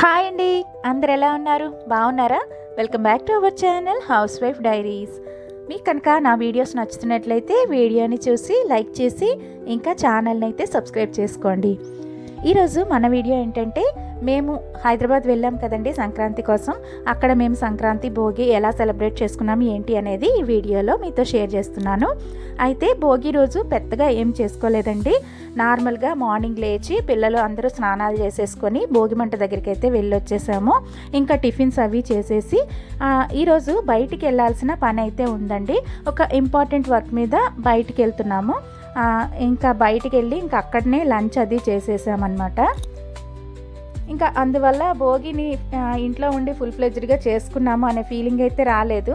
Hi అండి. అందరు ఎలా ఉన్నారు? బాగున్నారా? Welcome back to our channel housewife diaries మీకు కనుక నా వీడియోస్ నచ్చుతున్నట్లయితే వీడియోని చూసి లైక్ చేసి ఇంకా ఛానల్ని అయితే సబ్స్క్రైబ్ చేసుకోండి. ఈరోజు మన వీడియో ఏంటంటే మేము హైదరాబాద్ వెళ్ళాం కదండి సంక్రాంతి కోసం. అక్కడ మేము సంక్రాంతి భోగి ఎలా సెలబ్రేట్ చేసుకున్నాం ఏంటి అనేది ఈ వీడియోలో మీతో షేర్ చేస్తున్నాను. అయితే భోగి రోజు పెద్దగా ఏం చేసుకోలేదండి. నార్మల్గా మార్నింగ్ లేచి పిల్లలు అందరూ స్నానాలు చేసేసుకొని భోగి మంట దగ్గరికి అయితే వెళ్ళొచ్చేసాము. ఇంకా టిఫిన్స్ అవి చేసేసి ఈరోజు బయటికి వెళ్ళాల్సిన పని అయితే ఉందండి. ఒక ఇంపార్టెంట్ వర్క్ మీద బయటికి వెళ్తున్నాము. ఇంకా బయటికి వెళ్ళి ఇంకా అక్కడనే లంచ్ అది చేసేసామన్నమాట. ఇంకా అందువల్ల భోగిని ఇంట్లో ఉండి ఫుల్ ఫ్లెజ్డ్గా చేసుకున్నాము అనే ఫీలింగ్ అయితే రాలేదు.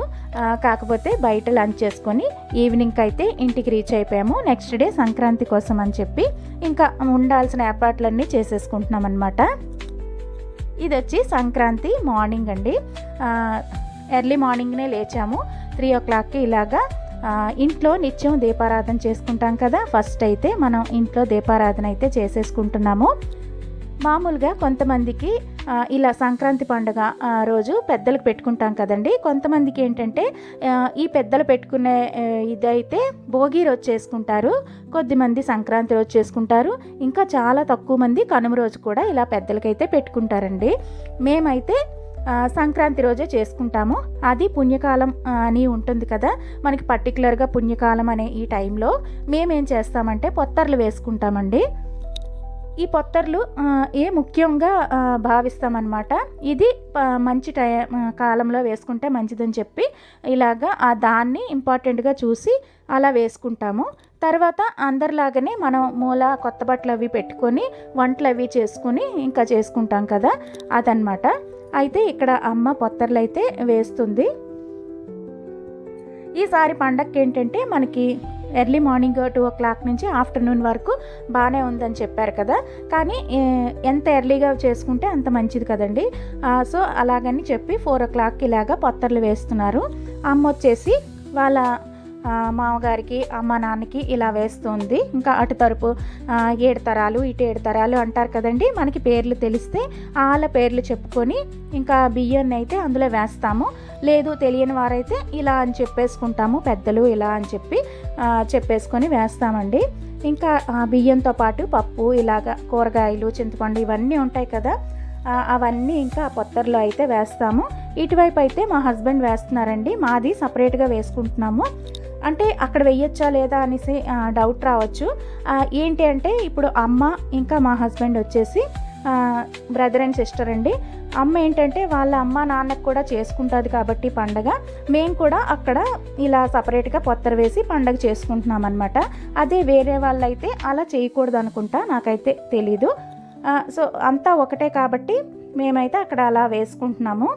కాకపోతే బయట లంచ్ చేసుకొని ఈవినింగ్ అయితే ఇంటికి రీచ్ అయిపోయాము. నెక్స్ట్ డే సంక్రాంతి కోసం అని చెప్పి ఇంకా ఉండాల్సిన ఏర్పాట్లన్నీ చేసేసుకుంటున్నాం అనమాట ఇది వచ్చి సంక్రాంతి మార్నింగ్ అండి. ఎర్లీ మార్నింగ్నే లేచాము. త్రీ ఓ క్లాక్కి ఇలాగా ఇంట్లో నిత్యం దీపారాధన చేసుకుంటాం కదా. ఫస్ట్ అయితే మనం ఇంట్లో దీపారాధన అయితే చేసేసుకుంటున్నాము. మామూలుగా కొంతమందికి ఇలా సంక్రాంతి పండుగ రోజు పెద్దలకు పెట్టుకుంటాం కదండి. కొంతమందికి ఏంటంటే ఈ పెద్దలు పెట్టుకునే ఇదైతే భోగి రోజు చేసుకుంటారు. కొద్దిమంది సంక్రాంతి రోజు చేసుకుంటారు. ఇంకా చాలా తక్కువ మంది కనుమ రోజు కూడా ఇలా పెద్దలకైతే పెట్టుకుంటారండి. మేమైతే సంక్రాంతి రోజే చేసుకుంటాము. అది పుణ్యకాలం అని ఉంటుంది కదా. మనకి పర్టికులర్గా పుణ్యకాలం అనే ఈ టైంలో మేమేం చేస్తామంటే పొత్తర్లు వేసుకుంటామండి. ఈ పొత్తర్లు ఏ ముఖ్యంగా భావిస్తామన్నమాట. ఇది మంచి టై కాలంలో వేసుకుంటే మంచిదని చెప్పి ఇలాగా ఆ దాన్ని ఇంపార్టెంట్గా చూసి అలా వేసుకుంటాము. తర్వాత అందరిలాగానే మనం మూల కొత్త బట్టలు అవి పెట్టుకొని వంటలు అవి చేసుకుని ఇంకా చేసుకుంటాం కదా. అదనమాట అయితే ఇక్కడ అమ్మ పొత్తర్లు అయితే వేస్తుంది. ఈసారి పండగకి ఏంటంటే మనకి early morning two o'clock నుంచి ఆఫ్టర్నూన్ వరకు బాగానే ఉందని చెప్పారు కదా. కానీ ఎంత ఎర్లీగా చేసుకుంటే అంత మంచిది కదండి. సో అలాగని చెప్పి ఫోర్ ఓ క్లాక్కి ఇలాగా పొత్తర్లు వేస్తున్నారు. అమ్మ వచ్చేసి వాళ్ళ మామగారికి అమ్మ నాన్నకి ఇలా వేస్తుంది. ఇంకా అటు తరపు ఏడు తరాలు ఇటు ఏడు తరాలు అంటారు కదండి. మనకి పేర్లు తెలిస్తే వాళ్ళ పేర్లు చెప్పుకొని ఇంకా బియ్యాన్ని అయితే అందులో వేస్తాము. లేదు తెలియని వారైతే ఇలా అని చెప్పేసుకుంటాము పెద్దలు ఇలా అని చెప్పి చెప్పేసుకొని వేస్తామండి. ఇంకా బియ్యంతో పాటు పప్పు ఇలాగ కూరగాయలు చింతపండు ఇవన్నీ ఉంటాయి కదా. అవన్నీ ఇంకా పొత్తర్లో అయితే వేస్తాము. ఇటువైపు అయితే మా హస్బెండ్ వేస్తున్నారండి. మాది సపరేట్గా వేసుకుంటున్నాము. అంటే అక్కడ వెయ్యొచ్చా లేదా అనేసి డౌట్ రావచ్చు. ఏంటి అంటే ఇప్పుడు అమ్మ ఇంకా మా హస్బెండ్ వచ్చేసి బ్రదర్ అండ్ సిస్టర్ అండి. అమ్మ ఏంటంటే వాళ్ళ అమ్మ నాన్నకు కూడా చేసుకుంటుంది కాబట్టి పండగ. మేము కూడా అక్కడ ఇలా సపరేట్గా పొత్తర వేసి పండగ చేసుకుంటున్నాం అనమాట అదే వేరే వాళ్ళైతే అలా చేయకూడదు అనుకుంటా నాకైతే తెలీదు. సో అంతా ఒకటే కాబట్టి మేమైతే అక్కడ అలా వేసుకుంటున్నాము.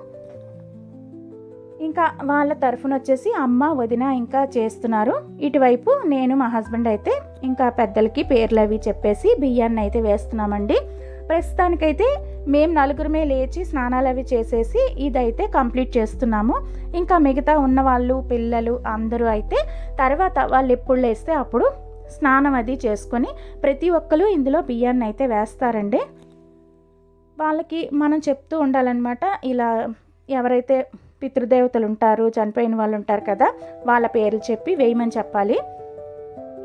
ఇంకా వాళ్ళ తరఫున వచ్చేసి అమ్మ వదిన ఇంకా చేస్తున్నారు. ఇటువైపు నేను మా హస్బెండ్ అయితే ఇంకా పెద్దలకి పేర్లు అవి చెప్పేసి బియ్యాన్ని అయితే వేస్తున్నామండి. ప్రస్తుతానికైతే మేము నలుగురమే లేచి స్నానాలు అవి చేసేసి ఇదైతే కంప్లీట్ చేస్తున్నాము. ఇంకా మిగతా ఉన్న వాళ్ళు పిల్లలు అందరూ అయితే తర్వాత వాళ్ళు ఎప్పుడు లేస్తే అప్పుడు స్నానం అది చేసుకొని ప్రతి ఒక్కరు ఇందులో బియ్యాన్ని అయితే వేస్తారండి. వాళ్ళకి మనం చెప్తూ ఉండాలన్నమాట ఇలా ఎవరైతే పితృదేవతలు ఉంటారు చనిపోయిన వాళ్ళు ఉంటారు కదా వాళ్ళ పేర్లు చెప్పి వేయమని చెప్పాలి.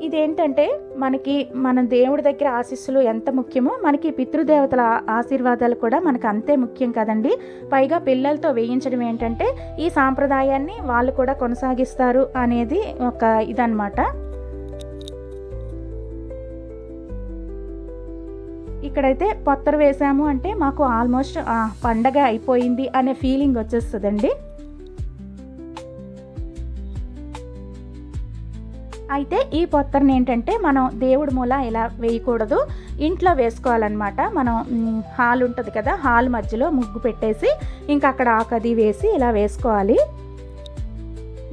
ఇదేంటంటే మనకి మన దేవుడి దగ్గర ఆశీస్సులు ఎంత ముఖ్యమో మనకి పితృదేవతల ఆశీర్వాదాలు కూడా మనకు అంతే ముఖ్యం కదండి. పైగా పిల్లలతో వేయించడం ఏంటంటే ఈ సాంప్రదాయాన్ని వాళ్ళు కూడా కొనసాగిస్తారు అనేది ఒక ఇదన్నమాట. ఇక్కడైతే పొత్తర వేసాము అంటే మాకు ఆల్మోస్ట్ పండగ అయిపోయింది అనే ఫీలింగ్ వచ్చేస్తుందండి. అయితే ఈ పొత్తరని ఏంటంటే మనం దేవుడి మూల ఇలా వేయకూడదు ఇంట్లో వేసుకోవాలన్నమాట. మనం హాల్ ఉంటుంది కదా హాల్ మధ్యలో ముగ్గు పెట్టేసి ఇంకా అక్కడ ఆకది వేసి ఇలా వేసుకోవాలి.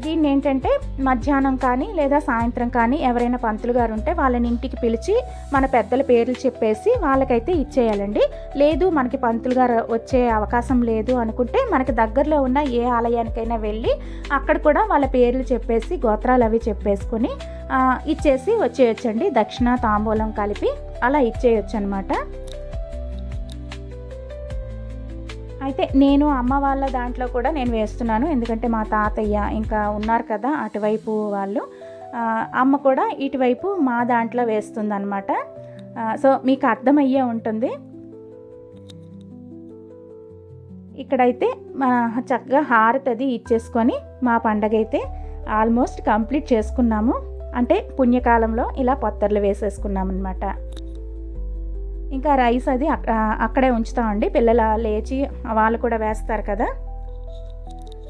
దీన్ని ఏంటంటే మధ్యాహ్నం కానీ లేదా సాయంత్రం కానీ ఎవరైనా పంతులు గారు ఉంటే వాళ్ళని ఇంటికి పిలిచి మన పెద్దల పేర్లు చెప్పేసి వాళ్ళకైతే ఇచ్చేయాలండి. లేదు మనకి పంతులు గారు వచ్చే అవకాశం లేదు అనుకుంటే మనకి దగ్గరలో ఉన్న ఏ ఆలయానికైనా వెళ్ళి అక్కడ కూడా వాళ్ళ పేర్లు చెప్పేసి గోత్రాలు అవి చెప్పేసుకొని ఇచ్చేసి వచ్చేయచ్చండి. దక్షిణ తాంబూలం కలిపి అలా ఇచ్చేయచ్చు అనమాట అయితే నేను అమ్మ వాళ్ళ దాంట్లో కూడా నేను వేస్తున్నాను. ఎందుకంటే మా తాతయ్య ఇంకా ఉన్నారు కదా అటువైపు వాళ్ళు. అమ్మ కూడా ఇటువైపు మా దాంట్లో వేస్తుంది అనమాట సో మీకు అర్థమయ్యే ఉంటుంది. ఇక్కడైతే మన చక్కగా హారతది ఇచ్చేసుకొని మా పండగ అయితే ఆల్మోస్ట్ కంప్లీట్ చేసుకున్నాము. అంటే పుణ్యకాలంలో ఇలా పొత్తర్లు వేసేసుకున్నాం అనమాట ఇంకా రైస్ అది అక్క- అక్కడే ఉంచుతామండి పిల్లలు లేచి వాళ్ళు కూడా వేస్తారు కదా.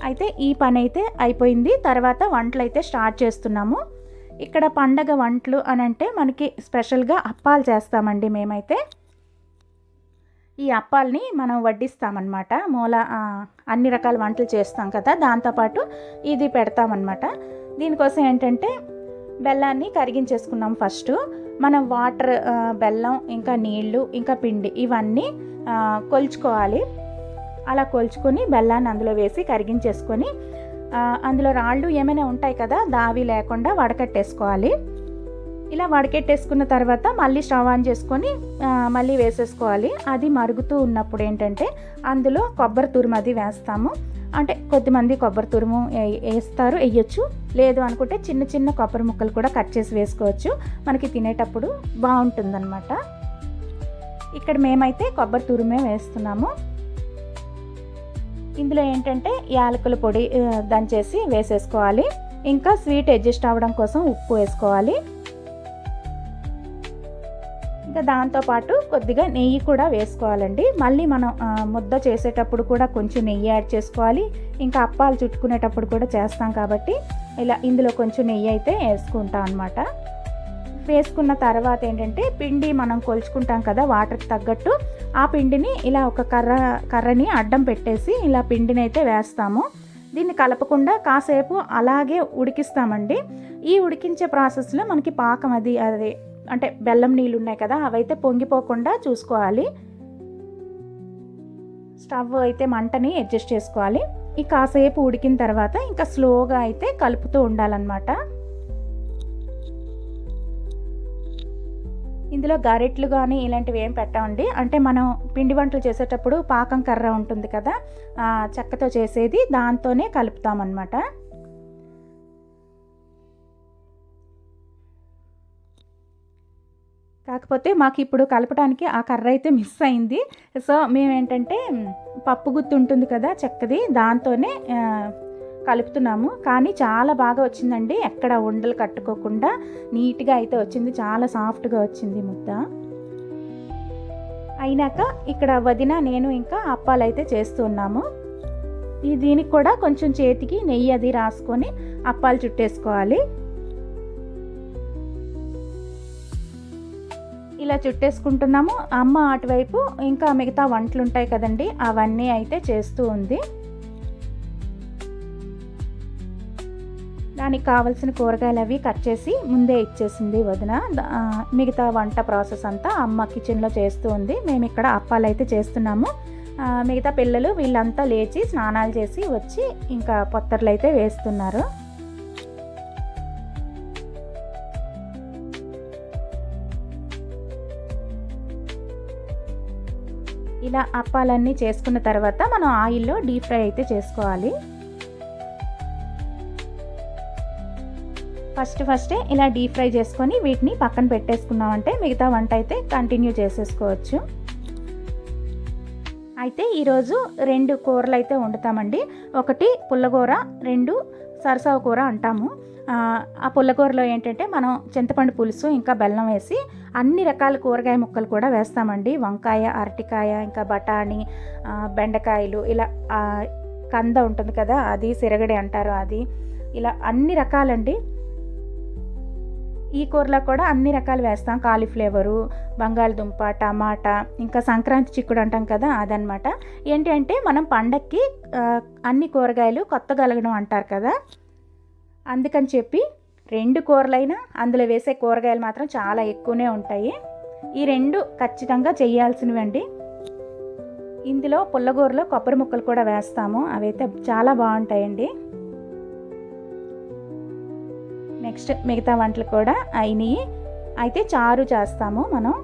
అయితే ఈ పని అయితే అయిపోయింది. తర్వాత వంటలు అయితే స్టార్ట్ చేస్తున్నాము. ఇక్కడ పండగ వంటలు అని అంటే మనకి స్పెషల్గా అప్పాలు చేస్తామండి మేమైతే. ఈ అప్పాలని మనం వడ్డిస్తామన్నమాట. మూల అన్ని రకాల వంటలు చేస్తాం కదా. దాంతోపాటు ఇది పెడతామన్నమాట. దీనికోసం ఏంటంటే బెల్లాన్ని కరిగించేసుకున్నాం ఫస్ట్. మనం వాటర్ బెల్లం ఇంకా నీళ్ళు ఇంకా పిండి ఇవన్నీ కొలుచుకోవాలి. అలా కొలుచుకొని బెల్లాన్ని అందులో వేసి కరిగించేసుకొని అందులో రాళ్ళు ఏమైనా ఉంటాయి కదా దావి లేకుండా వడకట్టేసుకోవాలి. ఇలా వడకెట్టేసుకున్న తర్వాత మళ్ళీ స్టవ్ ఆన్ చేసుకొని మళ్ళీ వేసేసుకోవాలి. అది మరుగుతూ ఉన్నప్పుడు ఏంటంటే అందులో కొబ్బరి తురుము అది వేస్తాము. అంటే కొద్దిమంది కొబ్బరి తురుము వేస్తారు వేయచ్చు. లేదు అనుకుంటే చిన్న చిన్న కొబ్బరి ముక్కలు కూడా కట్ చేసి వేసుకోవచ్చు. మనకి తినేటప్పుడు బాగుంటుందన్నమాట. ఇక్కడ మేమైతే కొబ్బరి తురుమే వేస్తున్నాము. ఇందులో ఏంటంటే యాలకుల పొడి దంచేసి వేసేసుకోవాలి. ఇంకా స్వీట్ అడ్జస్ట్ అవ్వడం కోసం ఉప్పు వేసుకోవాలి. ఇంకా దాంతోపాటు కొద్దిగా నెయ్యి కూడా వేసుకోవాలండి. మళ్ళీ మనం ముద్ద చేసేటప్పుడు కూడా కొంచెం నెయ్యి యాడ్ చేసుకోవాలి. ఇంకా అప్పాలు చుట్టుకునేటప్పుడు కూడా చేస్తాం కాబట్టి ఇలా ఇందులో కొంచెం నెయ్యి అయితే వేసుకుంటాం అనమాట వేసుకున్న తర్వాత ఏంటంటే పిండి మనం కొలుచుకుంటాం కదా వాటర్కి తగ్గట్టు ఆ పిండిని ఇలా ఒక కర్ర కర్రని అడ్డం పెట్టేసి ఇలా పిండిని అయితే వేస్తాము. దీన్ని కలపకుండా కాసేపు అలాగే ఉడికిస్తామండి. ఈ ఉడికించే ప్రాసెస్లో మనకి పాకం అది అది అంటే బెల్లం నీళ్ళు ఉన్నాయి కదా అవైతే పొంగిపోకుండా చూసుకోవాలి. స్టవ్ అయితే మంటని అడ్జస్ట్ చేసుకోవాలి. ఈ కాసేపు ఉడికిన తర్వాత ఇంకా స్లోగా అయితే కలుపుతూ ఉండాలన్నమాట. ఇందులో గరిట్లు కానీ ఇలాంటివి ఏం పెట్టమండి. అంటే మనం పిండి వంటలు చేసేటప్పుడు పాకం కర్ర ఉంటుంది కదా చెక్కతో చేసేది దాంతోనే కలుపుతామన్నమాట. కాకపోతే మాకు ఇప్పుడు కలపడానికి ఆ కర్ర అయితే మిస్ అయింది. సో మేమేంటంటే పప్పు గుత్తి ఉంటుంది కదా చెక్కది దాంతోనే కలుపుతున్నాము. కానీ చాలా బాగా వచ్చిందండి. ఎక్కడ ఉండలు కట్టుకోకుండా నీట్గా అయితే వచ్చింది. చాలా సాఫ్ట్గా వచ్చింది ముద్ద. అయినాక ఇక్కడ వదిన నేను ఇంకా అప్పాలు అయితే చేస్తున్నాము ఈ దీనికి కూడా కొంచెం చేతికి నెయ్యి అది రాసుకొని అప్పాలు చుట్టేసుకోవాలి. ఇలా చుట్టేసుకుంటున్నాము. అమ్మ అటువైపు ఇంకా మిగతా వంటలు ఉంటాయి కదండి అవన్నీ అయితే చేస్తూ ఉంది. దానికి కావలసిన కూరగాయలు అవి కట్ చేసి ముందే ఇచ్చేసింది వదిన. మిగతా వంట ప్రాసెస్ అంతా అమ్మ కిచెన్లో చేస్తూ ఉంది. మేము ఇక్కడ అప్పాలు అయితే చేస్తున్నాము మిగతా పిల్లలు వీళ్ళంతా లేచి స్నానాలు చేసి వచ్చి ఇంకా పొత్తర్లు అయితే వేస్తున్నారు. ఇలా అప్పాలన్నీ చేసుకున్న తర్వాత మనం ఆయిల్లో డీప్ ఫ్రై అయితే చేసుకోవాలి. ఫస్ట్ ఫస్టే ఇలా డీప్ ఫ్రై చేసుకొని వీటిని పక్కన పెట్టేసుకున్నామంటే మిగతా వంట అయితే కంటిన్యూ చేసేసుకోవచ్చు. అయితే ఈరోజు రెండు కూరలు అయితే వండుతామండి. ఒకటి పుల్లకూర రెండు సరసావ కూర అంటాము. ఆ, పుల్లకూరలో ఏంటంటే మనం చింతపండు పులుసు ఇంకా బెల్లం వేసి అన్ని రకాల కూరగాయ ముక్కలు కూడా వేస్తామండి. వంకాయ అరటికాయ ఇంకా బఠానీ బెండకాయలు ఇలా కంద ఉంటుంది కదా అది సిరగడి అంటారు అది. ఇలా అన్ని రకాలండి. ఈ కూరలో కూడా అన్ని రకాలు వేస్తాం. కాలీఫ్లేవరు బంగాళదుంప టమాటా ఇంకా సంక్రాంతి చిక్కుడు అంటాం కదా అదనమాట ఏంటి అంటే మనం పండక్కి అన్ని కూరగాయలు కొత్తగలగడం అంటారు కదా. అందుకని చెప్పి రెండు కూరలైనా అందులో వేసే కూరగాయలు మాత్రం చాలా ఎక్కువనే ఉంటాయి. ఈ రెండు ఖచ్చితంగా చేయాల్సినవి అండి ఇందులో పుల్లగూరలో కొబ్బరి ముక్కలు కూడా వేస్తాము. అవైతే చాలా బాగుంటాయండి. నెక్స్ట్ మిగతా వంటలు కూడా అయినాయి. అయితే చారు చేస్తాము మనం.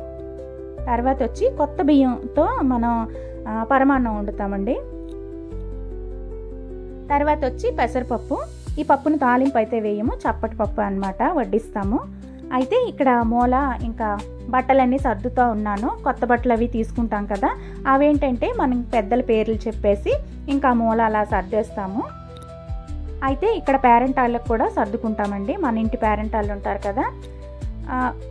తర్వాత వచ్చి కొత్త బియ్యంతో మనం పరమాన్నం వండుతామండి. తర్వాత వచ్చి పెసరపప్పు. ఈ పప్పును తాలింపు అయితే వేయము చప్పటి పప్పు అనమాట వడ్డిస్తాము. అయితే ఇక్కడ మూల ఇంకా బట్టలన్నీ సర్దుతూ ఉన్నాను. కొత్త బట్టలు అవి తీసుకుంటాం కదా అవేంటంటే మనం పెద్దల పేర్లు చెప్పేసి ఇంకా మూల అలా సర్దేస్తాము. అయితే ఇక్కడ పేరెంట్ వాళ్ళకు కూడా సర్దుకుంటామండి. మన ఇంటి పేరెంట్ వాళ్ళు ఉంటారు కదా.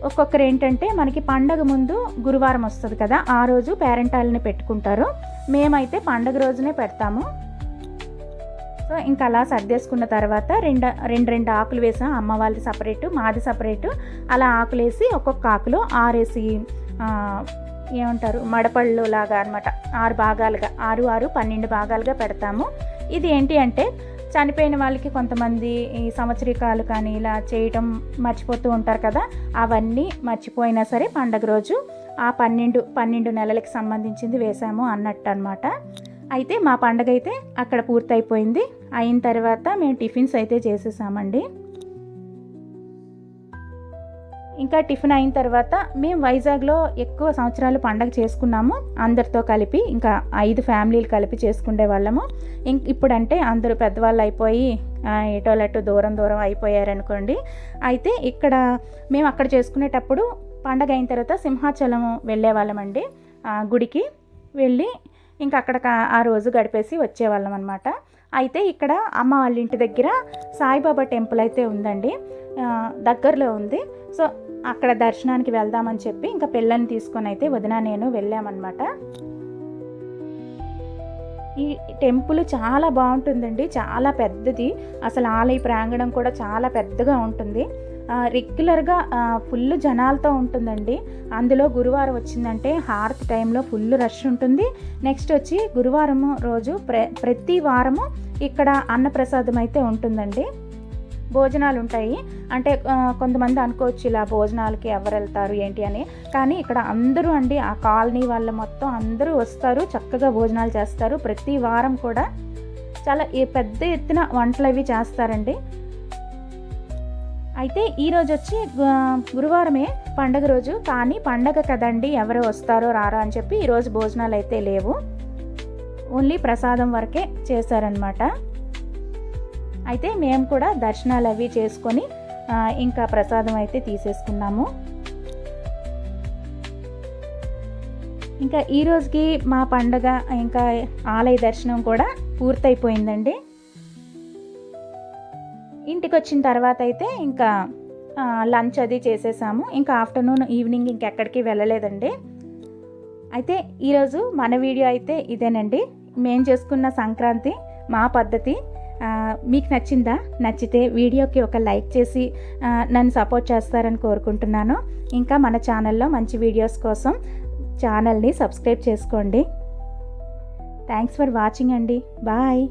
ఒక్కొక్కరు ఏంటంటే మనకి పండగ ముందు గురువారం వస్తుంది కదా ఆ రోజు పేరెంట్ వాళ్ళని పెట్టుకుంటారు. మేమైతే పండగ రోజునే పెడతాము. సో ఇంకా అలా సర్దేసుకున్న తర్వాత రెండు రెండు రెండు ఆకులు వేసాం. అమ్మ వాళ్ళది సపరేటు మాది సపరేటు. అలా ఆకులు వేసి ఒక్కొక్క ఆకులో ఆరేసి ఏమంటారు మడపళ్ళు లాగా అనమాట ఆరు భాగాలుగా ఆరు ఆరు పన్నెండు భాగాలుగా పెడతాము. ఇది ఏంటి అంటే చనిపోయిన వాళ్ళకి కొంతమంది ఈ సంవత్సరికాలు కానీ ఇలా చేయటం మర్చిపోతూ ఉంటారు కదా అవన్నీ మర్చిపోయినా సరే పండగ రోజు ఆ పన్నెండు పన్నెండు నెలలకు సంబంధించింది వేసాము అన్నట్టు అనమాట అయితే మా పండగ అయితే అక్కడ పూర్తయిపోయింది. అయిన తర్వాత మేము టిఫిన్స్ అయితే చేసేసామండి. ఇంకా టిఫిన్ అయిన తర్వాత మేము వైజాగ్లో ఎక్కువ సంవత్సరాలు పండగ చేసుకున్నాము. అందరితో కలిపి ఇంకా ఐదు ఫ్యామిలీలు కలిపి చేసుకునే వాళ్ళము. ఇంక ఇప్పుడంటే అందరూ పెద్దవాళ్ళు అయిపోయి ఆ, ఎటోలట్టు దూరం దూరం అయిపోయారనుకోండి. అయితే ఇక్కడ మేము అక్కడ చేసుకునేటప్పుడు పండగ అయిన తర్వాత సింహాచలం వెళ్ళేవాళ్ళమండి. గుడికి వెళ్ళి ఇంకా అక్కడ ఆ రోజు గడిపేసి వచ్చేవాళ్ళం అనమాట అయితే ఇక్కడ అమ్మ వాళ్ళ ఇంటి దగ్గర సాయిబాబా టెంపుల్ అయితే ఉందండి. దగ్గరలో ఉంది. సో అక్కడ దర్శనానికి వెళ్దామని చెప్పి ఇంకా పిల్లల్ని తీసుకొని అయితే వదిన నేను వెళ్ళామన్నమాట. ఈ టెంపుల్ చాలా బాగుంటుందండి. చాలా పెద్దది. అసలు ఆలయ ప్రాంగణం కూడా చాలా పెద్దగా ఉంటుంది. రెగ్యులర్గా ఫుల్ జనాలతో ఉంటుందండి. అందులో గురువారం వచ్చిందంటే హారతి టైంలో ఫుల్ రష్ ఉంటుంది. నెక్స్ట్ వచ్చి గురువారం రోజు ప్ర ప్రతి వారము ఇక్కడ అన్నప్రసాదం అయితే ఉంటుందండి. భోజనాలు ఉంటాయి. అంటే కొంతమంది అనుకోవచ్చు ఇలా భోజనాలకి ఎవరు వెళ్తారు ఏంటి అని. కానీ ఇక్కడ అందరూ అండి ఆ కాలనీ వాళ్ళ మొత్తం అందరూ వస్తారు చక్కగా భోజనాలు చేస్తారు. ప్రతి వారం కూడా చాలా ఈ పెద్ద ఎత్తున వంటలు అవి చేస్తారండి. అయితే ఈరోజు వచ్చి గురువారమే పండగ రోజు. కానీ పండగ కదండి ఎవరు వస్తారో రారో అని చెప్పి ఈరోజు భోజనాలు అయితే లేవు. ఓన్లీ ప్రసాదం వరకే చేశారనమాట అయితే మేము కూడా దర్శనాలు అవి చేసుకొని ఇంకా ప్రసాదం అయితే తీసేసుకున్నాము. ఇంకా ఈరోజుకి మా పండగ ఇంకా ఆలయ దర్శనం కూడా పూర్తయిపోయిందండి. ఇంటికి వచ్చిన తర్వాత అయితే ఇంకా లంచ్ అది చేసేసాము. ఇంకా ఆఫ్టర్నూన్ ఈవినింగ్ ఇంకెక్కడికి వెళ్ళలేదండి. అయితే ఈరోజు మన వీడియో అయితే ఇదేనండి. మేము చేసుకున్న సంక్రాంతి మా పద్ధతి. మీకు నచ్చిందా? నచ్చితే వీడియోకి ఒక లైక్ చేసి నన్ను సపోర్ట్ చేస్తారని కోరుకుంటున్నాను. ఇంకా మన ఛానల్లో మంచి వీడియోస్ కోసం ఛానల్ని సబ్స్క్రైబ్ చేసుకోండి. థ్యాంక్స్ ఫర్ వాచింగ్ అండి. బాయ్.